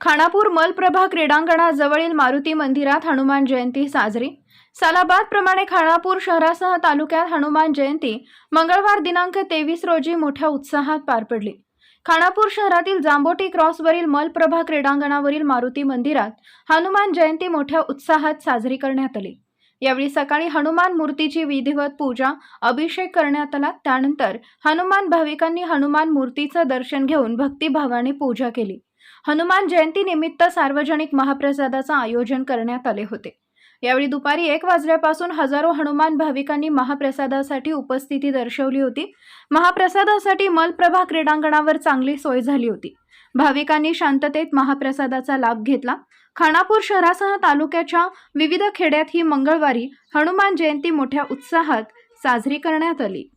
खानापूर मलप्रभा क्रीडांगणाजवळील मारुती मंदिरात हनुमान जयंती साजरी. सालाबाद प्रमाणे खानापूर शहरासह तालुक्यात हनुमान जयंती मंगळवार दिनांक तेवीस रोजी मोठ्या उत्साहात पार पडली. खानापूर शहरातील जांबोटी क्रॉसवरील मलप्रभा क्रीडांगणावरील मारुती मंदिरात हनुमान जयंती मोठ्या उत्साहात साजरी करण्यात आली. यावेळी सकाळी हनुमान मूर्तीची विधिवत पूजा अभिषेक करण्यात आला. त्यानंतर हनुमान भाविकांनी हनुमान मूर्तीचं दर्शन घेऊन भक्तिभावाने पूजा केली. हनुमान जयंतीनिमित्त सार्वजनिक महाप्रसादाचं आयोजन करण्यात आले होते. यावेळी दुपारी एक वाजल्यापासून हजारो हनुमान भाविकांनी महाप्रसादासाठी उपस्थिती दर्शवली होती. महाप्रसादासाठी मलप्रभा क्रीडांगणावर चांगली सोय झाली होती. भाविकांनी शांततेत महाप्रसादाचा लाभ घेतला. खानापूर शहरासह तालुक्याच्या विविध खेड्यात ही मंगळवारी हनुमान जयंती मोठ्या उत्साहात साजरी करण्यात आली.